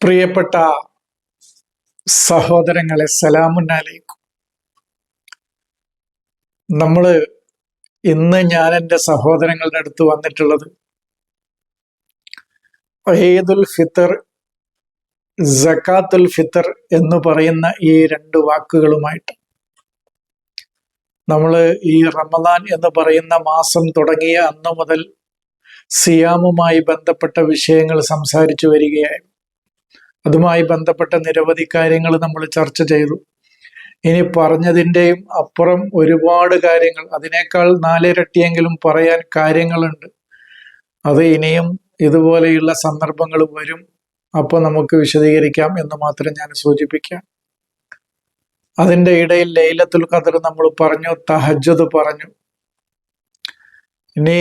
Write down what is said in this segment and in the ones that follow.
പ്രിയപ്പെട്ട സഹോദരങ്ങളെ സലാമുന്നാലേക്കും. നമ്മൾ ഇന്ന് ഞാൻ എന്റെ സഹോദരങ്ങളുടെ അടുത്ത് വന്നിട്ടുള്ളത് ഈദുൽ ഫിത്തർ ജക്കാത്തുൽ ഫിത്തർ എന്ന് പറയുന്ന ഈ രണ്ട് വാക്കുകളുമായിട്ട്. നമ്മൾ ഈ റമദാൻ എന്ന് പറയുന്ന മാസം തുടങ്ങിയ അന്ന് മുതൽ സിയാമുമായി ബന്ധപ്പെട്ട വിഷയങ്ങൾ സംസാരിച്ചു വരികയായിരുന്നു. അതുമായി ബന്ധപ്പെട്ട നിരവധി കാര്യങ്ങൾ നമ്മൾ ചർച്ച ചെയ്തു. ഇനി പറഞ്ഞതിന്റെയും അപ്പുറം ഒരുപാട് കാര്യങ്ങൾ അതിനേക്കാൾ നാലിരട്ടിയെങ്കിലും പറയാൻ കാര്യങ്ങളുണ്ട്. അത് ഇനിയും ഇതുപോലെയുള്ള സന്ദർഭങ്ങൾ വരും. അപ്പോൾ നമുക്ക് വിശദീകരിക്കാം എന്ന് മാത്രം ഞാൻ സൂചിപ്പിക്കാം. അതിന്റെ ഇടയിൽ ലൈലത്തുൽ ഖദർ നമ്മൾ പറഞ്ഞു തഹജ്ജത് പറഞ്ഞു. ഇനി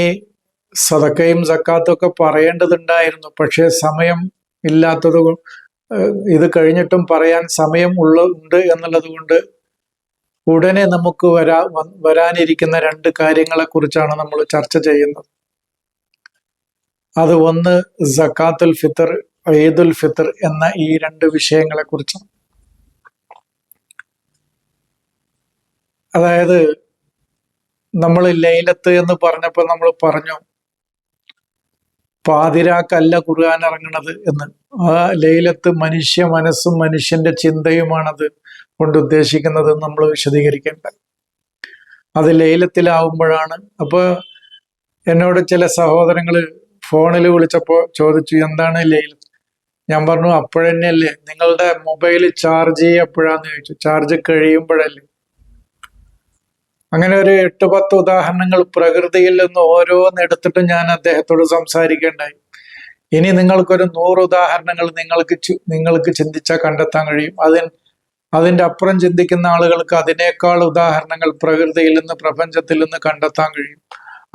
സതക്കയും സക്കാത്തും ഒക്കെ പറയേണ്ടതുണ്ടായിരുന്നു. പക്ഷേ സമയം ഇല്ലാത്തത് ഇത് കഴിഞ്ഞിട്ടും പറയാൻ സമയം ഉള്ള ഉണ്ട് എന്നുള്ളത് കൊണ്ട് ഉടനെ നമുക്ക് വരാ വരാനിരിക്കുന്ന രണ്ട് കാര്യങ്ങളെ കുറിച്ചാണ് നമ്മൾ ചർച്ച ചെയ്യുന്നത്. അത് ഒന്ന് സക്കാത്തുൽ ഫിത്തർ ഈദുൽ ഫിത്തർ എന്ന ഈ രണ്ട് വിഷയങ്ങളെ കുറിച്ചാണ്. അതായത് നമ്മൾ ലൈലത്ത് എന്ന് പറഞ്ഞപ്പോൾ നമ്മൾ പറഞ്ഞു പാതിരാക്കല്ല ഖുർആൻ ഇറങ്ങണത് എന്ന്. ആ ലൈലത്ത് മനുഷ്യ മനസ്സും മനുഷ്യന്റെ ചിന്തയുമാണത് കൊണ്ട് ഉദ്ദേശിക്കുന്നത് നമ്മൾ വിശദീകരിക്കേണ്ട. അത് ലൈലത്തിലാവുമ്പോഴാണ്. അപ്പോൾ എന്നോട് ചില സഹോദരങ്ങൾ ഫോണിൽ വിളിച്ചപ്പോൾ ചോദിച്ചു എന്താണ് ലൈലത്ത്? ഞാൻ പറഞ്ഞു അപ്പോഴന്നെയല്ലേ നിങ്ങളുടെ മൊബൈൽ ചാർജ് ചെയ്യപ്പോഴാന്ന് ചോദിച്ചു. ചാർജ് കഴിയുമ്പോഴല്ലേ. അങ്ങനെ ഒരു എട്ട് പത്ത് ഉദാഹരണങ്ങൾ പ്രകൃതിയിൽ നിന്ന് ഓരോന്നെടുത്തിട്ട് ഞാൻ അദ്ദേഹത്തോട് സംസാരിക്കേണ്ടായി. ഇനി നിങ്ങൾക്കൊരു നൂറ് ഉദാഹരണങ്ങൾ നിങ്ങൾക്ക് നിങ്ങൾക്ക് ചിന്തിച്ചാൽ കണ്ടെത്താൻ കഴിയും. അതിന് അതിന്റെ അപ്പുറം ചിന്തിക്കുന്ന ആളുകൾക്ക് അതിനേക്കാൾ ഉദാഹരണങ്ങൾ പ്രകൃതിയിൽ നിന്ന് പ്രപഞ്ചത്തിൽ നിന്ന് കണ്ടെത്താൻ കഴിയും.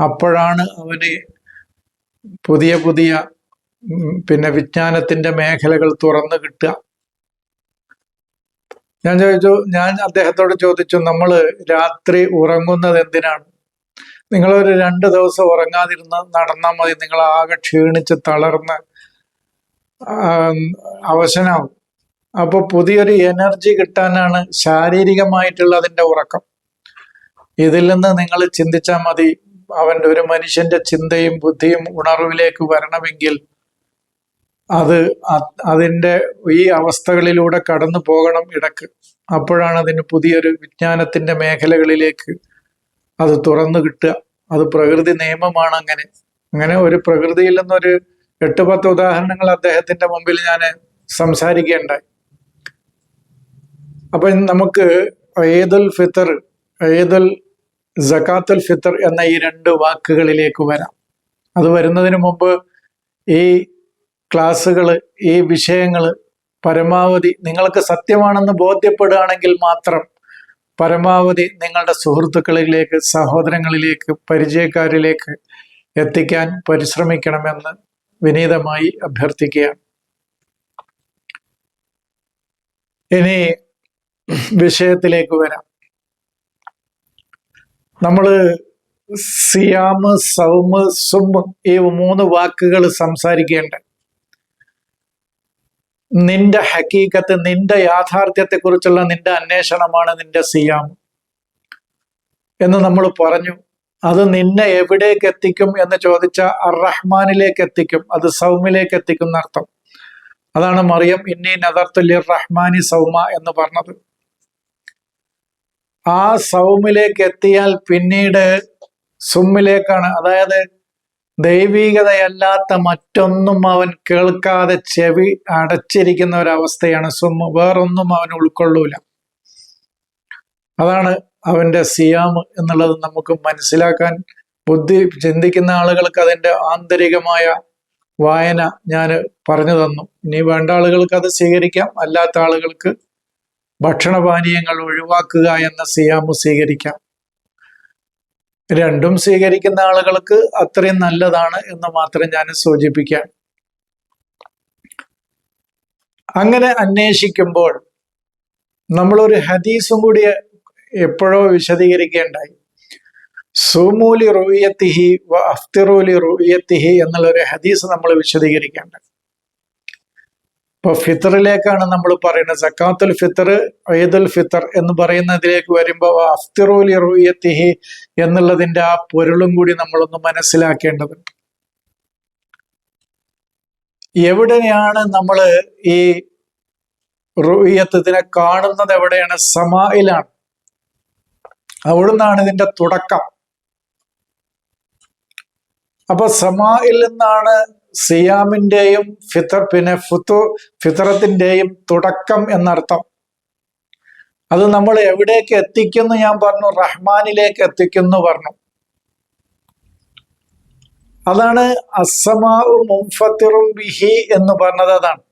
അപ്പോഴാണ് അവന് പുതിയ പുതിയ പിന്നെ വിജ്ഞാനത്തിന്റെ മേഖലകൾ തുറന്നു കിട്ടുക. ഞാൻ ചോദിച്ചു ഞാൻ അദ്ദേഹത്തോട് ചോദിച്ചു നമ്മൾ രാത്രി ഉറങ്ങുന്നത് എന്തിനാണ്? നിങ്ങളൊരു രണ്ട് ദിവസം ഉറങ്ങാതിരുന്ന് നടന്നാൽ മതി നിങ്ങൾ ആകെ ക്ഷീണിച്ച് തളർന്ന് അവശനാവും. അപ്പൊ പുതിയൊരു എനർജി കിട്ടാനാണ് ശാരീരികമായിട്ടുള്ള അതിന്റെ ഉറക്കം. ഇതിൽ നിന്ന് നിങ്ങൾ ചിന്തിച്ചാൽ മതി അവന്റെ ഒരു മനുഷ്യന്റെ ചിന്തയും ബുദ്ധിയും ഉണർവിലേക്ക് വരണമെങ്കിൽ അത് അതിന്റെ ഈ അവസ്ഥകളിലൂടെ കടന്നു പോകണം ഇടയ്ക്ക്. അപ്പോഴാണ് അതിന് പുതിയൊരു വിജ്ഞാനത്തിന്റെ മേഖലകളിലേക്ക് അത് തുറന്നു കിട്ടുക. അത് പ്രകൃതി നിയമമാണ് അങ്ങനെ. അങ്ങനെ ഒരു പ്രകൃതിയിൽ നിന്നൊരു എട്ട് പത്ത് ഉദാഹരണങ്ങൾ അദ്ദേഹത്തിന്റെ മുമ്പിൽ ഞാൻ സംസാരിക്കേണ്ടായി. അപ്പൊ നമുക്ക് ഈദുൽ ഫിത്തർ ഈദുൽ ജക്കാത്തുൽ ഫിത്തർ എന്ന ഈ രണ്ട് വാക്കുകളിലേക്ക് വരാം. അത് വരുന്നതിന് മുമ്പ് ഈ ക്ലാസ്സുകൾ ഈ വിഷയങ്ങൾ പരമാവധി നിങ്ങൾക്ക് സത്യമാണെന്ന് ബോധ്യപ്പെടുകയാണെങ്കിൽ മാത്രം പരമാവധി നിങ്ങളുടെ സുഹൃത്തുക്കളിലേക്ക് സഹോദരങ്ങളിലേക്ക് പരിചയക്കാരിലേക്ക് എത്തിക്കാൻ പരിശ്രമിക്കണമെന്ന് വിനീതമായി അഭ്യർത്ഥിക്കുകയാണ്. ഇനി വിഷയത്തിലേക്ക് വരാം. നമ്മൾ സിയാമ് സൗമ് സുമ് ഈ മൂന്ന് വാക്കുകൾ സംസാരിക്കേണ്ട നിന്റെ ഹക്കീക്കത്ത് നിന്റെ യാഥാർത്ഥ്യത്തെ കുറിച്ചുള്ള നിന്റെ അന്വേഷണമാണ് നിന്റെ സിയാം. എന്ന് നമ്മൾ പറഞ്ഞു അത് നിന്നെ എവിടേക്ക് എത്തിക്കും എന്ന് ചോദിച്ച അർ റഹ്മാനിലേക്ക് എത്തിക്കും. അത് സൗമിലേക്ക് എത്തിക്കും അർത്ഥം അതാണ് മറിയം ഇന്നി നദർത്തുല്ലിർ റഹ്മാനി സൗമ എന്ന് പറഞ്ഞത്. ആ സൗമിലേക്ക് എത്തിയാൽ പിന്നീട് സുമ്മിലേക്കാണ്. അതായത് ദൈവികതയല്ലാത്ത മറ്റൊന്നും അവൻ കേൾക്കാതെ ചെവി അടച്ചിരിക്കുന്ന ഒരവസ്ഥയാണ് സുമ. വേറൊന്നും അവൻ ഉൾക്കൊള്ളൂല. അതാണ് അവന്റെ സിയാം എന്നുള്ളത് നമുക്ക് മനസ്സിലാക്കാൻ ബുദ്ധി ചിന്തിക്കുന്ന ആളുകൾക്ക് അതിന്റെ ആന്തരികമായ വായന ഞാൻ പറഞ്ഞു തന്നു. ഇനി വേണ്ട ആളുകൾക്ക് അത് സ്വീകരിക്കാം. അല്ലാത്ത ആളുകൾക്ക് ഭക്ഷണപാനീയങ്ങൾ ഒഴിവാക്കുക എന്ന സിയാമ് സ്വീകരിക്കാം. രണ്ടും സ്വീകരിക്കുന്ന ആളുകൾക്ക് അത്രയും നല്ലതാണ് എന്ന് മാത്രം ഞാൻ സൂചിപ്പിക്കാം. അങ്ങനെ അന്വേഷിക്കുമ്പോൾ നമ്മളൊരു ഹദീസും കൂടി എപ്പോഴോ വിശദീകരിക്കേണ്ടായി. സുമൂലി റുയത്തിഹി വ അഫ്തിറൂലി റുയത്തിഹി എന്നുള്ളൊരു ഹദീസ് നമ്മൾ വിശദീകരിക്കേണ്ട. ഇപ്പൊ ഫിത്തറിലേക്കാണ് നമ്മൾ പറയുന്നത്. സക്കാത്തുൽ ഫിത്തർ ഈദുൽ ഫിത്തർ എന്ന് പറയുന്നതിലേക്ക് വരുമ്പോൾ അഫ്തിറുൽ ഇറുയത്തിഹി എന്നുള്ളതിന്റെ ആ പൊരുളും കൂടി നമ്മളൊന്ന് മനസ്സിലാക്കേണ്ടതുണ്ട്. എവിടെയാണ് നമ്മൾ ഈ റുയത്തിനെ കാണുന്നത്? എവിടെയാണ്? സമായിലാണ് അവിടുന്നാണ് ഇതിന്റെ തുടക്കം. അപ്പൊ സമായിൽ നിന്നാണ് സിയാമിന്റെയും ഫിത്തർ പിന്നെ ഫുത്തു ഫിത്തറത്തിന്റെയും തുടക്കം എന്നർത്ഥം. അത് നമ്മൾ എവിടേക്ക് എത്തിക്കുന്നു ഞാൻ പറഞ്ഞു റഹ്മാനിലേക്ക് എത്തിക്കുന്നു പറഞ്ഞു. അതാണ് അസമാറും മുംഫത്തിറും ബിഹി എന്ന് പറഞ്ഞത് അതാണ്.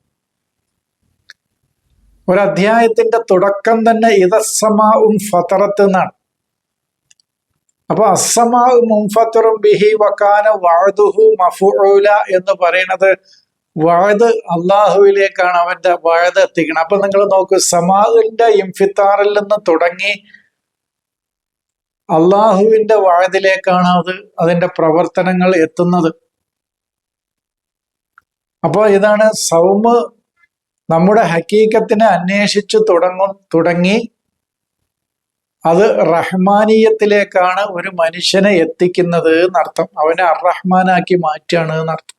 ഒരധ്യായത്തിന്റെ തുടക്കം തന്നെ ഇതസമാവും ഫത്തറത്ത് എന്നാണ്. അപ്പൊ അസമാ മുംഫത്തുറും ബിഹി വക്കാന വാഴുഹു മഫുല എന്ന് പറയുന്നത് വാഴത് അള്ളാഹുവിലേക്കാണ് അവന്റെ വാഴത് എത്തിക്കണം അപ്പൊ നിങ്ങൾ നോക്കൂ സമാഹിന്റെ ഇംഫിത്താറിൽ നിന്ന് തുടങ്ങി അള്ളാഹുവിന്റെ വാഴതിലേക്കാണ് അത് അതിന്റെ പ്രവർത്തനങ്ങൾ എത്തുന്നത്. അപ്പോൾ ഇതാണ് സൗമ് നമ്മുടെ ഹക്കീക്കത്തിനെ അന്വേഷിച്ചു തുടങ്ങും തുടങ്ങി അത് റഹ്മാനീയത്തിലേക്കാണ് ഒരു മനുഷ്യനെ എത്തിക്കുന്നത് എന്നർത്ഥം. അവനെ അറഹ്മാനാക്കി മാറ്റാണ് എന്നർത്ഥം.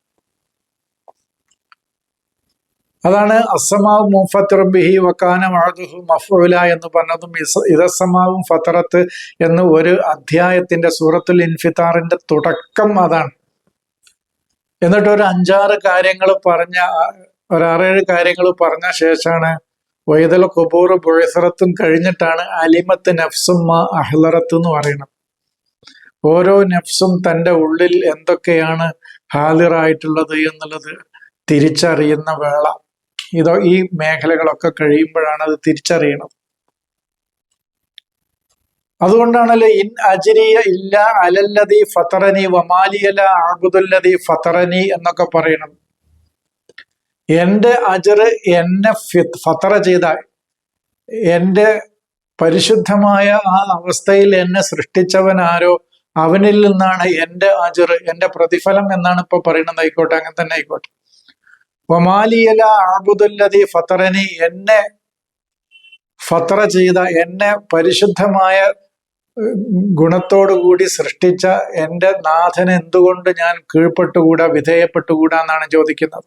അതാണ് അസമാവും മുഫത്തുറബിഹി വക്കാന മഹദുഹു മഫുല എന്ന് പറഞ്ഞതും ഇതസമാവും ഫത്തറത്ത് എന്ന് ഒരു അധ്യായത്തിന്റെ സൂറത്തുൽ ഇൻഫിത്താറിന്റെ തുടക്കം അതാണ്. എന്നിട്ട് ഒരു അഞ്ചാറ് കാര്യങ്ങൾ പറഞ്ഞ ഒരാറേഴ് കാര്യങ്ങൾ പറഞ്ഞ ശേഷമാണ് വൈതൽ കൊബൂർ ബുഴസറത്തും കഴിഞ്ഞിട്ടാണ് അലിമത്ത് നഫ്സും മാ അഹ്ലറത്ത് എന്ന് പറയുന്നത്. ഓരോ നഫ്സും തന്റെ ഉള്ളിൽ എന്തൊക്കെയാണ് ഹാലിറായിട്ടുള്ളത് എന്നുള്ളത് തിരിച്ചറിയുന്ന വേള. ഇതോ ഈ മേഖലകളൊക്കെ കഴിയുമ്പോഴാണ് അത് തിരിച്ചറിയണത്. അതുകൊണ്ടാണല്ലോ ഇൻ അജരിയ ഇല്ല അലല്ലതി ഫത്തറനി വമാലിയല ആബുദുല്ലതി ഫത്തറനി എന്നൊക്കെ പറയണം എന്റെ അജറ് എന്നെ ഫത്തറ ചെയ്ത എന്റെ പരിശുദ്ധമായ ആ അവസ്ഥയിൽ എന്നെ സൃഷ്ടിച്ചവൻ ആരോ? അവനിൽ നിന്നാണ് എന്റെ അജറ് എന്റെ പ്രതിഫലം എന്നാണ് ഇപ്പൊ പറയുന്നത്. ആയിക്കോട്ടെ അങ്ങനെ തന്നെ ആയിക്കോട്ടെ. ഒമാലിയല ആബുദുല്ലതി ഫത്തറനി എന്നെ ഫത്ര ചെയ്ത എന്നെ പരിശുദ്ധമായ ഗുണത്തോടുകൂടി സൃഷ്ടിച്ച എന്റെ നാഥൻ എന്തുകൊണ്ട് ഞാൻ കീഴ്പ്പെട്ടുകൂടാ വിധേയപ്പെട്ടുകൂടാ എന്നാണ് ചോദിക്കുന്നത്.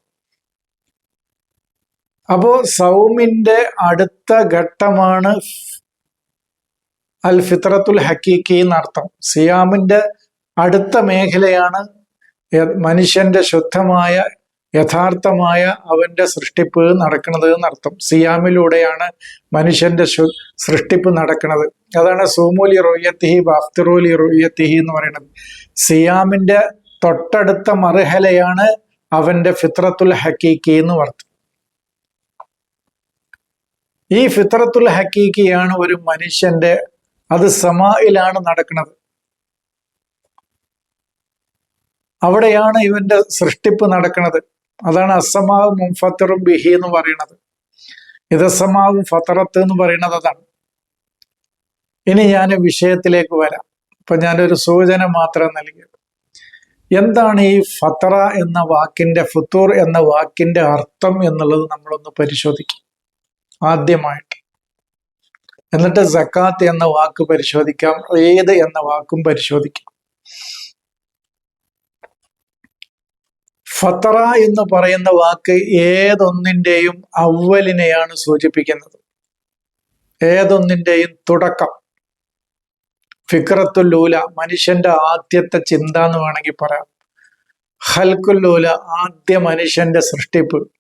അപ്പോ സൗമിന്റെ അടുത്ത ഘട്ടമാണ് അൽ ഫിത്രത്തുൽ ഹക്കീക്കി എന്നർത്ഥം. സിയാമിന്റെ അടുത്ത മേഖലയാണ് മനുഷ്യന്റെ ശുദ്ധമായ യഥാർത്ഥമായ അവന്റെ സൃഷ്ടിപ്പ് നടക്കുന്നത് എന്നർത്ഥം. സിയാമിലൂടെയാണ് മനുഷ്യന്റെ സൃഷ്ടിപ്പ് നടക്കുന്നത്. അതാണ് സൂമൂലി റൊയ്യത്തിഹി ബാഫ്തിറൂലി റൊയ്യത്തിഹി എന്ന് പറയുന്നത്. സിയാമിന്റെ തൊട്ടടുത്ത മറുഹലയാണ് അവന്റെ ഫിത്രത്തുൽ ഹക്കീക്കി എന്ന് ഈ ഫിത്രത്തുൽ ഹക്കീക്കിയാണ് ഒരു മനുഷ്യന്റെ അത് സമായിലാണ് നടക്കുന്നത്. അവിടെയാണ് ഇവന്റെ സൃഷ്ടിപ്പ് നടക്കുന്നത്. അതാണ് അസമാവും മുംഫത്തറും ബിഹി എന്ന് പറയുന്നത്. ഇതസമാവും ഫത്തറത്ത് എന്ന് പറയുന്നത് അതാണ്. ഇനി ഞാൻ വിഷയത്തിലേക്ക് വരാം. അപ്പൊ ഞാനൊരു സൂചന മാത്രം നൽകി എന്താണ് ഈ ഫത്തറ എന്ന വാക്കിന്റെ ഫുത്തൂർ എന്ന വാക്കിന്റെ അർത്ഥം എന്നുള്ളത് നമ്മളൊന്ന് പരിശോധിക്കും. ആദ്യമായിട്ട്. എന്നിട്ട് സക്കാത്ത് എന്ന വാക്ക് പരിശോധിക്കാം ഏത് എന്ന വാക്കും പരിശോധിക്കാം. ഫത്തറ എന്ന് പറയുന്ന വാക്ക് ഏതൊന്നിന്റെയും അവലിനെയാണ് സൂചിപ്പിക്കുന്നത്. ഏതൊന്നിന്റെയും തുടക്കം. ഫിക്രത്തുല്ലൂല മനുഷ്യന്റെ ആദ്യത്തെ ചിന്ത എന്ന് വേണമെങ്കിൽ പറയാം. ഹൽക്കുല്ലൂല ആദ്യ മനുഷ്യന്റെ സൃഷ്ടിപ്പ്.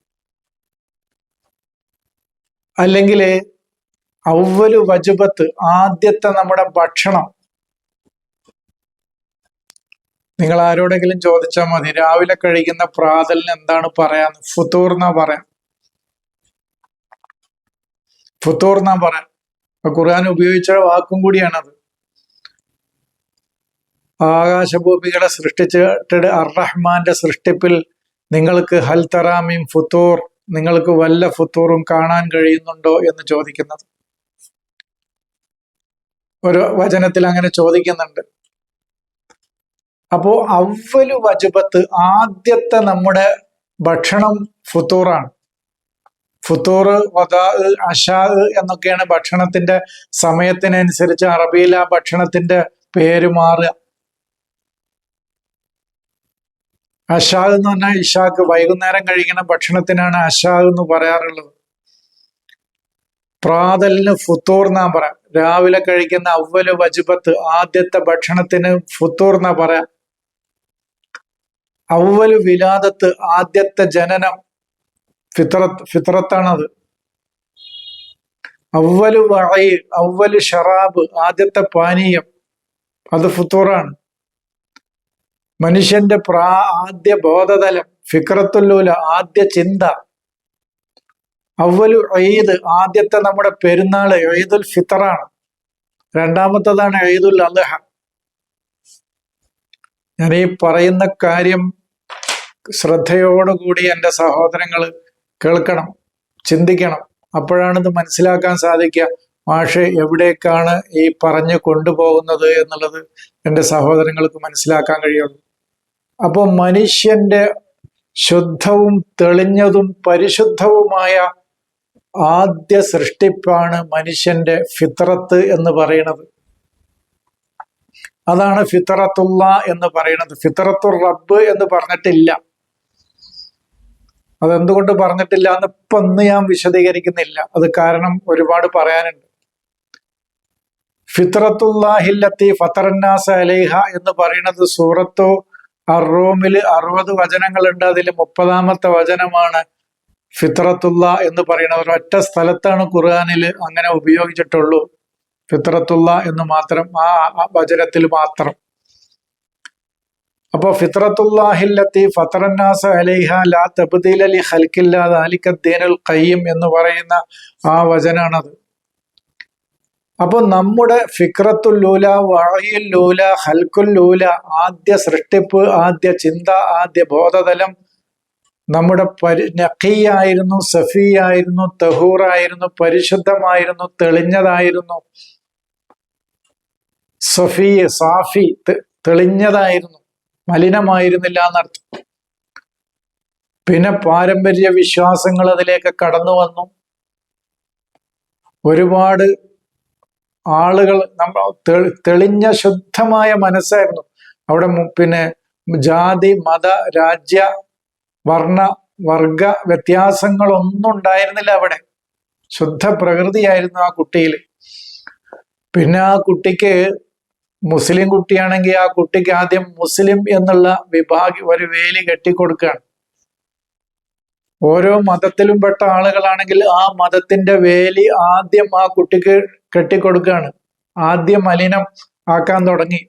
അല്ലെങ്കിൽ ഔവലു വജുബത്ത് ആദ്യത്തെ നമ്മുടെ ഭക്ഷണം. നിങ്ങൾ ആരോടെങ്കിലും ചോദിച്ചാൽ മതി. രാവിലെ കഴിക്കുന്ന പ്രാതലിന് എന്താണ് പറയാന്ന്. ഫുത്തൂർ എന്നാ പറയാം. ഫുത്തൂർ എന്നാ പറയാം. ഖുർആൻ ഉപയോഗിച്ച വാക്കും കൂടിയാണത്. ആകാശഭൂമികളെ സൃഷ്ടിച്ചിട്ട് അർ റഹ്മാന്റെ സൃഷ്ടിപ്പിൽ നിങ്ങൾക്ക് ഹൽ തറാമിം ഫുത്തൂർ നിങ്ങൾക്ക് വല്ല ഫുത്തൂറും കാണാൻ കഴിയുന്നുണ്ടോ എന്ന് ചോദിക്കുന്നത്. ഒരു വചനത്തിൽ അങ്ങനെ ചോദിക്കുന്നുണ്ട്. അപ്പോ അവലു വജുബത്ത് ആദ്യത്തെ നമ്മുടെ ഭക്ഷണം ഫുത്തൂറാണ്. ഫുത്തൂർ വദാ അഷാ എന്നൊക്കെയാണ് ഭക്ഷണത്തിന്റെ സമയത്തിനനുസരിച്ച് അറബിയിൽ ആ ഭക്ഷണത്തിന്റെ പേര് മാറുക. അഷാ എന്ന് പറഞ്ഞാൽ ഇഷാക്ക് വൈകുന്നേരം കഴിക്കുന്ന ഭക്ഷണത്തിനാണ് അഷാഹ് എന്ന് പറയാറുള്ളത്. പ്രാതലിന് ഫുത്തൂർ എന്നാ പറയാം. രാവിലെ കഴിക്കുന്ന അവൽ വജുബത്ത് ആദ്യത്തെ ഭക്ഷണത്തിന് ഫുത്തൂർ എന്നാ പറയാം. അവൽ വിലാദത്ത് ആദ്യത്തെ ജനനം ഫിത്രത്ത് ഫിത്രത്താണത് അവൽ വഴി അവൽ ഷറാബ് ആദ്യത്തെ പാനീയം അത് ഫുത്തൂറാണ്. മനുഷ്യന്റെ പ്രാ ആദ്യ ബോധതലം ഫിക്രത്തുല്ലൂല ആദ്യ ചിന്ത. അവലു ഐദ് ആദ്യത്തെ നമ്മുടെ പെരുന്നാൾ ഈദുൽ ഫിത്തറാണ് രണ്ടാമത്തതാണ് ഈദുൽ അലഹ ഞാൻ ഈ പറയുന്ന കാര്യം ശ്രദ്ധയോടുകൂടി എന്റെ സഹോദരങ്ങൾ കേൾക്കണം ചിന്തിക്കണം. അപ്പോഴാണ് ഇത് മനസ്സിലാക്കാൻ സാധിക്കുക മാഷ് എവിടേക്കാണ് ഈ പറഞ്ഞു കൊണ്ടുപോകുന്നത് എന്നുള്ളത് എന്റെ സഹോദരങ്ങൾക്ക് മനസ്സിലാക്കാൻ കഴിയുള്ളൂ. അപ്പോൾ മനുഷ്യന്റെ ശുദ്ധവും തെളിഞ്ഞതും പരിശുദ്ധവുമായ ആദ്യ സൃഷ്ടിപ്പാണ് മനുഷ്യന്റെ ഫിത്രത്ത് എന്ന് പറയുന്നത്. അതാണ് ഫിത്രത്തുള്ള എന്ന് പറയുന്നത്. ഫിത്രത്തു റബ്ബ് എന്ന് പറഞ്ഞിട്ടില്ല. അതെന്തുകൊണ്ട് പറഞ്ഞിട്ടില്ല എന്ന് ഇപ്പൊ ഒന്ന് ഞാൻ വിശദീകരിക്കുന്നില്ല. അത് കാരണം ഒരുപാട് പറയാനുണ്ട്. ഫിത്രത്തുല്ലാഹില്ലത്തി ഫത്തറന്നാസ അലൈഹ എന്ന് പറയുന്നത് സൂറത്തു അറൂമിൽ അറുപത് വചനങ്ങളുണ്ട്. അതിൽ മുപ്പതാമത്തെ വചനമാണ് ഫിത്രത്തുള്ള എന്ന് പറയുന്നത്. ഒരൊറ്റ സ്ഥലത്താണ് ഖുർആാനിൽ അങ്ങനെ ഉപയോഗിച്ചിട്ടുള്ളൂ. ഫിത്രത്തുള്ള എന്ന് മാത്രം ആ വചനത്തിൽ മാത്രം. അപ്പൊ ഫിത്രത്തുല്ലാഹില്ലത്തി ഫത്തറന്നാസ അലൈഹ ലാ തബ്ദീൽ അലി ഹൽക്കില്ലാ ദാലിക്കദ്ദീനുൽ ഖയ്യം എന്ന് പറയുന്ന ആ വചനാണത്. അപ്പൊ നമ്മുടെ ഫിക്രത്തുൽ ലൂല വായിൽ ലൂല ഹൽക്കുൽ ലൂല ആദ്യ സൃഷ്ടിപ്പ് ആദ്യ ചിന്ത ആദ്യ ബോധതലം നമ്മുടെ പരി നഖിയായിരുന്നു സഫിയായിരുന്നു തഹൂറായിരുന്നു പരിശുദ്ധമായിരുന്നു തെളിഞ്ഞതായിരുന്നു. സഫി സാഫി തെളിഞ്ഞതായിരുന്നു. മലിനമായിരുന്നില്ല എന്നർത്ഥം. പിന്നെ പാരമ്പര്യ വിശ്വാസങ്ങൾ അതിലേക്ക് കടന്നു വന്നു. ഒരുപാട് ആളുകൾ നമ്മൾ തെളിഞ്ഞ ശുദ്ധമായ മനസ്സായിരുന്നു. അവിടെ പിന്നെ ജാതി മത രാജ്യ വർണ വർഗ വ്യത്യാസങ്ങളൊന്നും ഉണ്ടായിരുന്നില്ല അവിടെ. ശുദ്ധ പ്രകൃതിയായിരുന്നു ആ കുട്ടിയിൽ. പിന്നെ ആ കുട്ടിക്ക് മുസ്ലിം കുട്ടിയാണെങ്കിൽ ആ കുട്ടിക്ക് ആദ്യം മുസ്ലിം എന്നുള്ള വിഭാഗ ഒരു വേലി കെട്ടിക്കൊടുക്കുകയാണ്. ഓരോ മതത്തിലും പെട്ട ആളുകളാണെങ്കിൽ ആ മതത്തിന്റെ വേലി ആദ്യം ആ കുട്ടിക്ക് കെട്ടിക്കൊടുക്കുകയാണ് ആദ്യം മലിനം ആക്കാൻ തുടങ്ങി.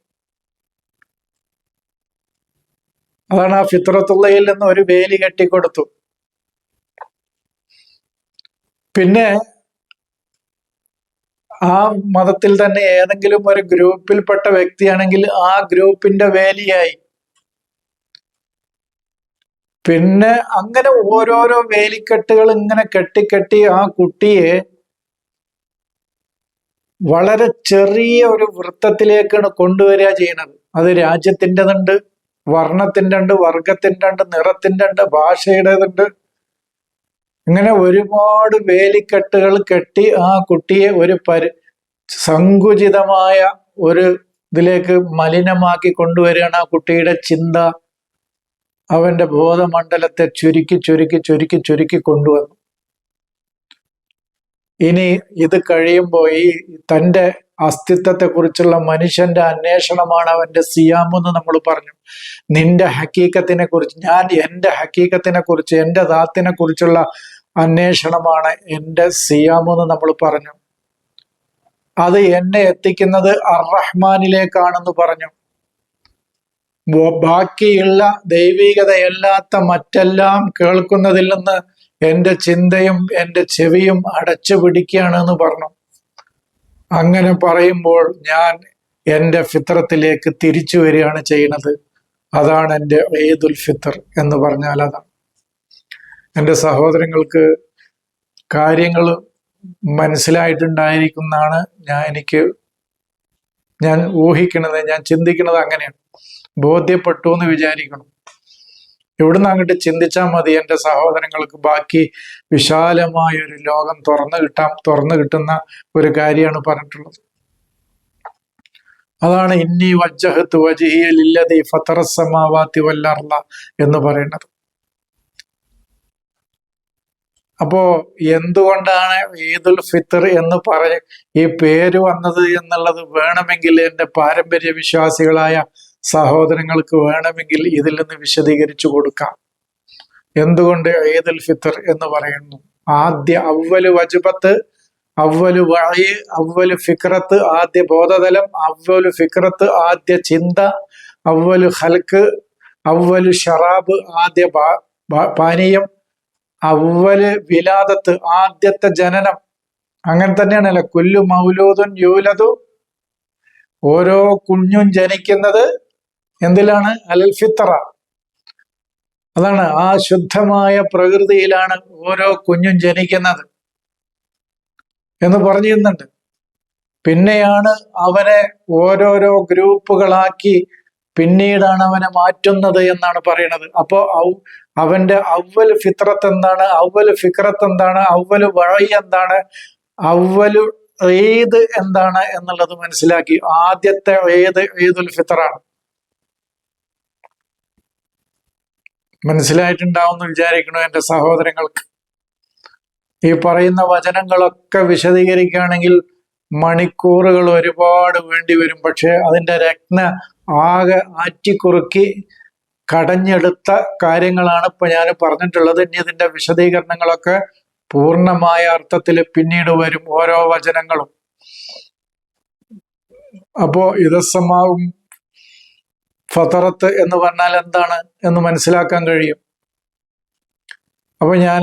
അതാണ് ആ ഫിത്രത്തുള്ളയിൽ നിന്ന് ഒരു വേലി കെട്ടിക്കൊടുത്തു. പിന്നെ ആ മതത്തിൽ തന്നെ ഏതെങ്കിലും ഒരു ഗ്രൂപ്പിൽപ്പെട്ട വ്യക്തിയാണെങ്കിൽ ആ ഗ്രൂപ്പിന്റെ വേലിയായി. പിന്നെ അങ്ങനെ ഓരോരോ വേലിക്കെട്ടുകൾ ഇങ്ങനെ കെട്ടിക്കെട്ടി ആ കുട്ടിയെ വളരെ ചെറിയ ഒരു വൃത്തത്തിലേക്കാണ് കൊണ്ടുവരിക ചെയ്യുന്നത്. അത് രാജ്യത്തിന്റെതുണ്ട് വർണത്തിന്റെ ഉണ്ട് വർഗത്തിന്റെ ഉണ്ട് നിറത്തിന്റെ ഉണ്ട് ഭാഷയുടേതുണ്ട്. ഇങ്ങനെ ഒരുപാട് വേലിക്കെട്ടുകൾ കെട്ടി ആ കുട്ടിയെ ഒരു പരി സങ്കുചിതമായ ഒരു ഇതിലേക്ക് മലിനമാക്കി കൊണ്ടുവരികയാണ് ആ കുട്ടിയുടെ ചിന്ത. അവന്റെ ബോധമണ്ഡലത്തെ ചുരുക്കി ചുരുക്കി ചുരുക്കി ചുരുക്കി കൊണ്ടുവന്നു. ഇനി ഇത് കഴിയുമ്പോൾ ഈ തന്റെ അസ്തിത്വത്തെക്കുറിച്ചുള്ള മനുഷ്യന്റെ അന്വേഷണമാണ് അവന്റെ സിയാമെന്ന് നമ്മൾ പറഞ്ഞു. നിന്റെ ഹക്കീക്കത്തിനെ കുറിച്ച് ഞാൻ എന്റെ ഹക്കീക്കത്തിനെ കുറിച്ച് എന്റെ ദാത്തിനെ കുറിച്ചുള്ള അന്വേഷണമാണ് എന്റെ സിയാമെന്ന് നമ്മൾ പറഞ്ഞു. അത് എന്നെ എത്തിക്കുന്നത് അറഹ്മാനിലേക്കാണെന്ന് പറഞ്ഞു. ബാക്കിയുള്ള ദൈവികതയല്ലാത്ത മറ്റെല്ലാം കേൾക്കുന്നതിൽ നിന്ന് എന്റെ ചിന്തയും എന്റെ ചെവിയും അടച്ചു പിടിക്കുകയാണെന്ന് പറഞ്ഞു. അങ്ങനെ പറയുമ്പോൾ ഞാൻ എന്റെ ഫിത്രത്തിലേക്ക് തിരിച്ചു വരികയാണ് ചെയ്യുന്നത്. അതാണ് എന്റെ ഏതുൽ ഫിത്തർ എന്ന് പറഞ്ഞാൽ അതാണ് എന്റെ സഹോദരങ്ങൾക്ക് കാര്യങ്ങൾ മനസ്സിലായിട്ടുണ്ടായിരിക്കുന്നതാണ് ഞാൻ എനിക്ക് ഞാൻ ഊഹിക്കുന്നത് ഞാൻ ചിന്തിക്കുന്നത് അങ്ങനെയാണ്. ബോധ്യപ്പെട്ടു എന്ന് വിചാരിക്കണം. ഇവിടുന്ന് അങ്ങോട്ട് ചിന്തിച്ചാൽ മതി എന്റെ സഹോദരങ്ങൾക്ക് ബാക്കി വിശാലമായ ഒരു ലോകം തുറന്നു കിട്ടാം തുറന്നു കിട്ടുന്ന ഒരു കാര്യമാണ് പറഞ്ഞിട്ടുള്ളത്. അതാണ് ഇന്നി വജ്ജഹത്ത് വജിഹിയലില്ലതി ഫത്തറസമാവാത്തി വല്ലർല എന്ന് പറയുന്നത്. അപ്പോ എന്തുകൊണ്ടാണ് ഈദുൽ ഫിത്തർ എന്ന് പറയ ഈ പേര് വന്നത് എന്നുള്ളത് വേണമെങ്കിൽ എന്റെ പാരമ്പര്യ വിശ്വാസികളായ സഹോദരങ്ങൾക്ക് വേണമെങ്കിൽ ഇതിൽ നിന്ന് വിശദീകരിച്ചു കൊടുക്കാം. എന്തുകൊണ്ട് ഈദുൽ ഫിത്തർ എന്ന് പറയുന്നു? ആദ്യ അവൽ വജുബത്ത് അവൽ വഴി അവൽ ഫിക്രത്ത് ആദ്യ ബോധതലം അവൽ ഫിക്രത്ത് ആദ്യ ചിന്ത അവൽ ഹൽക്ക് അവൽ ഷറാബ് ആദ്യ പാനീയം അവൽ വിലാദത്ത് ആദ്യത്തെ ജനനം. അങ്ങനെ തന്നെയാണല്ലോ. കൊല്ലു മൗലൂദുൻ യൂലതു ഓരോ കുഞ്ഞും ജനിക്കുന്നത് എന്തിലാണ്? അലൽ അതാണ് ആ ശുദ്ധമായ പ്രകൃതിയിലാണ് ഓരോ കുഞ്ഞും ജനിക്കുന്നത് എന്ന് പറഞ്ഞിരുന്നുണ്ട്. പിന്നെയാണ് അവനെ ഓരോരോ ഗ്രൂപ്പുകളാക്കി പിന്നീടാണ് അവനെ മാറ്റുന്നത് എന്നാണ് പറയുന്നത്. അപ്പോ അവന്റെ അവൽ ഫിത്രത്ത് എന്താണ് അവൽ ഫിക്രത്ത് എന്താണ് അവൽ വഴി എന്താണ്? അവൽ ഏത് എന്താണ് എന്നുള്ളത് മനസ്സിലാക്കി. ആദ്യത്തെ ഏത് ഏതുൽ ഫിത്തറാണ് മനസ്സിലായിട്ടുണ്ടാവും വിചാരിക്കണു എന്റെ സഹോദരങ്ങൾക്ക്? ഈ പറയുന്ന വചനങ്ങളൊക്കെ വിശദീകരിക്കുകയാണെങ്കിൽ മണിക്കൂറുകൾ ഒരുപാട് വേണ്ടി വരും. പക്ഷേ അതിന്റെ രത്ന ആകെ ആറ്റിക്കുറുക്കി കടഞ്ഞെടുത്ത കാര്യങ്ങളാണ് ഇപ്പൊ ഞാൻ പറഞ്ഞിട്ടുള്ളത്. ഇനി ഇതിന്റെ വിശദീകരണങ്ങളൊക്കെ പൂർണമായ അർത്ഥത്തിൽ പിന്നീട് വരും ഓരോ വചനങ്ങളും. അപ്പോ ഇതസമാവും. ഫതറത്ത് എന്ന് പറഞ്ഞാൽ എന്താണ് എന്ന് മനസ്സിലാക്കാൻ കഴിയും. അപ്പൊ ഞാൻ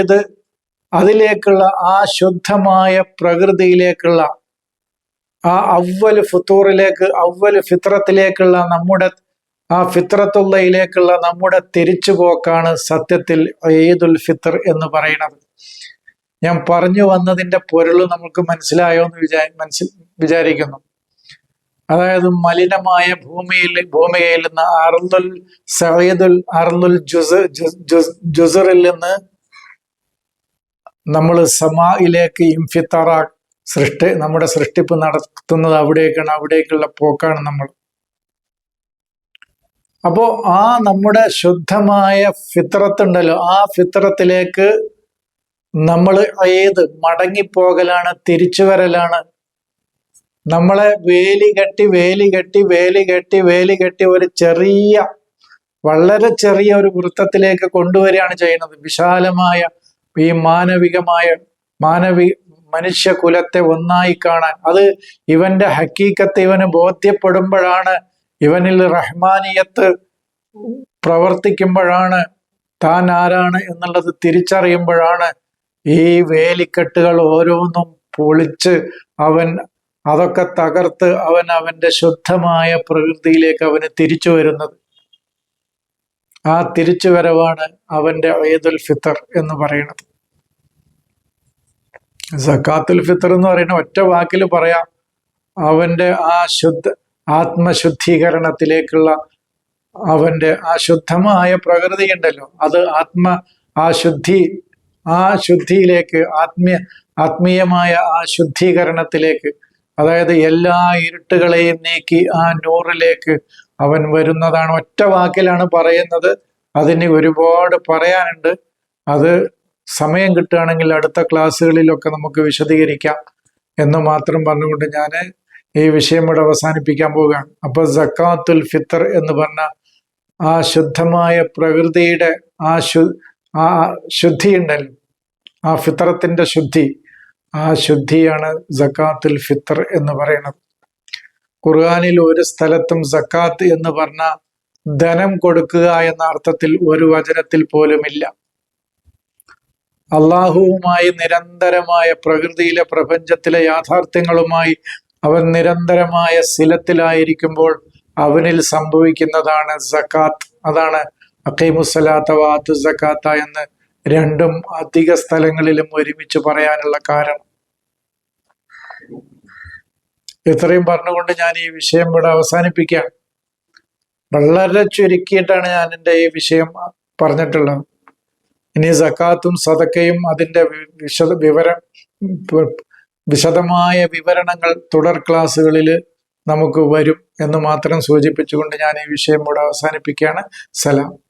ഏത് അതിലേക്കുള്ള ആ ശുദ്ധമായ പ്രകൃതിയിലേക്കുള്ള ആ അവൽ ഫുത്തൂറിലേക്ക് അവൽ ഫിത്രത്തിലേക്കുള്ള നമ്മുടെ ആ ഫിത്രത്തുള്ളയിലേക്കുള്ള നമ്മുടെ തിരിച്ചുപോക്കാണ് സത്യത്തിൽ ഈദുൽ ഫിത്തർ എന്ന് പറയുന്നത്. ഞാൻ പറഞ്ഞു വന്നതിന്റെ പൊരുൾ നമുക്ക് മനസ്സിലായോ എന്ന് വിചാ മനസ്സിൽ വിചാരിക്കുന്നു. അതായത് മലിനമായ ഭൂമിയിൽ ഭൂമികയിൽ നിന്ന് അർദുൽ സഹീദുൽ അർദുൽ ജുസ് ജുസറിൽ നിന്ന് നമ്മൾ സമായിലേക്ക് ഇംഫിത്തറ സൃഷ്ടി നമ്മുടെ സൃഷ്ടിപ്പ് നടത്തുന്നത് അവിടേക്കാണ് അവിടേക്കുള്ള പോക്കാണ് നമ്മൾ. അപ്പോ ആ നമ്മുടെ ശുദ്ധമായ ഫിത്രത്തുണ്ടല്ലോ ആ ഫിത്രത്തിലേക്ക് നമ്മൾ ഏത് മടങ്ങിപ്പോകലാണ് തിരിച്ചു വരലാണ് നമ്മളെ വേലി കെട്ടി വേലി കെട്ടി വേലി കെട്ടി വേലി കെട്ടി ഒരു ചെറിയ വളരെ ചെറിയ ഒരു വൃത്തത്തിലേക്ക് കൊണ്ടുവരികയാണ് ചെയ്യുന്നത്. വിശാലമായ ഈ മാനവികമായ മാനവി മനുഷ്യകുലത്തെ ഒന്നായി കാണാൻ. അത് ഇവന്റെ ഹക്കീക്കത്ത് ഇവന് ബോധ്യപ്പെടുമ്പോഴാണ് ഇവനിൽ റഹ്മാനിയത്ത് പ്രവർത്തിക്കുമ്പോഴാണ് താൻ ആരാണ് എന്നുള്ളത് തിരിച്ചറിയുമ്പോഴാണ് ഈ വേലിക്കെട്ടുകൾ ഓരോന്നും പൊളിച്ച് അവൻ അതൊക്കെ തകർത്ത് അവൻ അവന്റെ ശുദ്ധമായ പ്രകൃതിയിലേക്ക് അവന് തിരിച്ചു വരുന്നത്. ആ തിരിച്ചു വരവാണ് അവന്റെ ഐദുൽ ഫിത്തർ എന്ന് പറയുന്നത്. സക്കാത്തുൽ ഫിത്തർ എന്ന് പറയുന്ന ഒറ്റ വാക്കിൽ പറയാം അവന്റെ ആ ശുദ്ധ ആത്മശുദ്ധീകരണത്തിലേക്കുള്ള അവന്റെ ആ ശുദ്ധമായ പ്രകൃതി ഉണ്ടല്ലോ അത് ആത്മ ആ ശുദ്ധി ആ ശുദ്ധിയിലേക്ക് ആത്മീയ ആത്മീയമായ ആ ശുദ്ധീകരണത്തിലേക്ക് അതായത് എല്ലാ ഇരുട്ടുകളെയും നീക്കി ആ നൂറിലേക്ക് അവൻ വരുന്നതാണ് ഒറ്റ വാക്കിലാണ് പറയുന്നത്. അതിന് ഒരുപാട് പറയാനുണ്ട്. അത് സമയം കിട്ടുകയാണെങ്കിൽ അടുത്ത ക്ലാസ്സുകളിലൊക്കെ നമുക്ക് വിശദീകരിക്കാം എന്ന് മാത്രം പറഞ്ഞുകൊണ്ട് ഞാൻ ഈ വിഷയം ഇവിടെ അവസാനിപ്പിക്കാൻ പോവുകയാണ്. അപ്പൊ ജക്കാത്തുൽ ഫിത്തർ എന്ന് പറഞ്ഞ ആ ശുദ്ധമായ പ്രകൃതിയുടെ ആ ശു ആ ശുദ്ധിയുണ്ടല്ലോ. ആ ഫിത്രത്തിന്റെ ശുദ്ധി. ആ ശുദ്ധിയാണ് ജക്കാത്തുൽ ഫിത്തർ എന്ന് പറയുന്നത്. ഖുർആാനിൽ ഒരു സ്ഥലത്തും സക്കാത്ത് എന്ന് പറഞ്ഞ ധനം കൊടുക്കുക എന്ന അർത്ഥത്തിൽ ഒരു വചനത്തിൽ പോലുമില്ല. അള്ളാഹുവുമായി നിരന്തരമായ പ്രകൃതിയിലെ പ്രപഞ്ചത്തിലെ യാഥാർത്ഥ്യങ്ങളുമായി അവൻ നിരന്തരമായ സിലത്തിലായിരിക്കുമ്പോൾ അവനിൽ സംഭവിക്കുന്നതാണ് സക്കാത്ത്. അതാണ് അക്കൈമുസലാത്ത വാത്തു സക്കാത്ത എന്ന് രണ്ടും അധിക സ്ഥലങ്ങളിലും ഒരുമിച്ച് പറയാനുള്ള കാരണം. ഇത്രയും പറഞ്ഞുകൊണ്ട് ഞാൻ ഈ വിഷയം ഇവിടെ അവസാനിപ്പിക്കുകയാണ്. വളരെ ചുരുക്കിയിട്ടാണ് ഞാൻ എന്റെ ഈ വിഷയം പറഞ്ഞിട്ടുള്ളത്. ഇനി സക്കാത്തും സതക്കയും അതിന്റെ വിശദ വിവരം വിശദമായ വിവരണങ്ങൾ തുടർ ക്ലാസ്സുകളിൽ നമുക്ക് വരും എന്ന് മാത്രം സൂചിപ്പിച്ചുകൊണ്ട് ഞാൻ ഈ വിഷയം ഇവിടെ അവസാനിപ്പിക്കുകയാണ്. സലാം.